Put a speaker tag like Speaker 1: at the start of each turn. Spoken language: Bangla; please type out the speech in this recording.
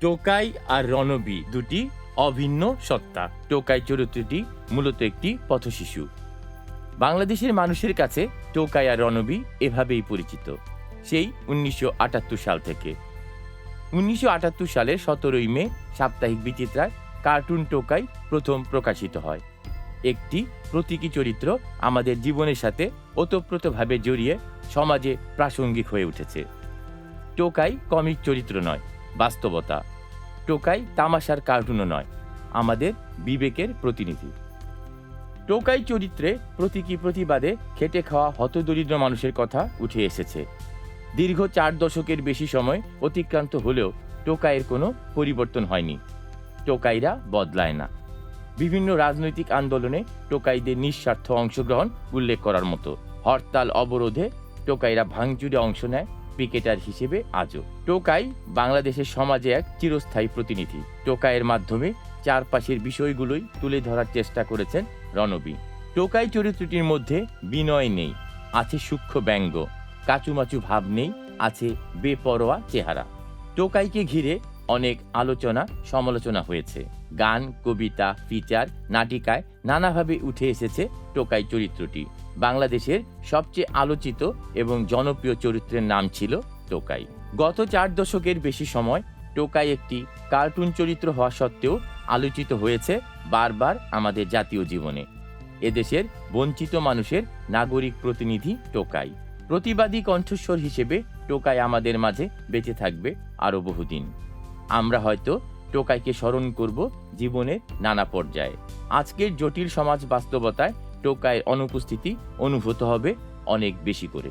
Speaker 1: টোকাই আর রণবী দুটি অভিন্ন সত্তা। টোকাই চরিত্রটি মূলত একটি পথশিশু। বাংলাদেশের মানুষের কাছে টোকাই আর রণবী এভাবেই পরিচিত, সেই উনিশশো আটাত্তর সাল থেকে। উনিশশো আটাত্তর সালের সতেরোই মে সাপ্তাহিক বিচিত্রায় কার্টুন টোকাই প্রথম প্রকাশিত হয়। একটি প্রতীকী চরিত্র আমাদের জীবনের সাথে ওতপ্রোতভাবে জড়িয়ে সমাজে প্রাসঙ্গিক হয়ে উঠেছে। টোকাই কমিক চরিত্র নয় বাস্তবতা। টোকাই তামাশার কার্টুনও নয়, আমাদের বিবেকের প্রতিনিধি। টোকাই চরিত্রে প্রতীকী প্রতিবাদে খেটে খাওয়া হতদরিদ্র মানুষের কথা উঠে এসেছে। দীর্ঘ চার দশকের বেশি সময় অতিক্রান্ত হলেও টোকাইয়ের কোনো পরিবর্তন হয়নি। টোকাইরা বদলায় না। বিভিন্ন রাজনৈতিক আন্দোলনে টোকাইদের নিঃস্বার্থ অংশগ্রহণ উল্লেখ করার মতো হরতাল অবরোধে টোকাইরা ভাঙচুরে অংশ নেয় ক্রিকেটার হিসেবে আজও। টোকাই বাংলাদেশের সমাজে এক চিরস্থায়ী প্রতিনিধি। টোকাইয়ের মাধ্যমে চারপাশের বিষয়গুলোই তুলে ধরার চেষ্টা করেছেন রণবী। টোকাই চরিত্রটির মধ্যে বিনয় নেই, আছে সূক্ষ্ম ব্যঙ্গ, কাচুমাচু ভাব নেই, আছে বেপরোয়া চেহারা। টোকাইকে ঘিরে অনেক আলোচনা, সমালোচনা হয়েছে। গান, কবিতা, ফিচার, নাটিকায় নানাভাবে উঠে এসেছে টোকাই চরিত্রটি। বাংলাদেশের সবচেয়ে আলোচিত এবং জনপ্রিয় চরিত্রের নাম ছিল টোকাই। গত চার দশকের বেশি সময় টোকাই একটি কার্টুন চরিত্র হওয়া সত্ত্বেও আলোচিত হয়েছে বারবার আমাদের জাতীয় জীবনে। এদেশের বঞ্চিত মানুষের নাগরিক প্রতিনিধি টোকাই। প্রতিবাদী কণ্ঠস্বর হিসেবে টোকাই আমাদের মাঝে বেঁচে থাকবে আরও বহুদিন। আমরা হয়তো টোকাইকে স্মরণ করব জীবনের নানা পর্যায়ে। আজকের জটিল সমাজ বাস্তবতায় টোকাইয়ের অনুপস্থিতি অনুভূত হবে অনেক বেশি করে।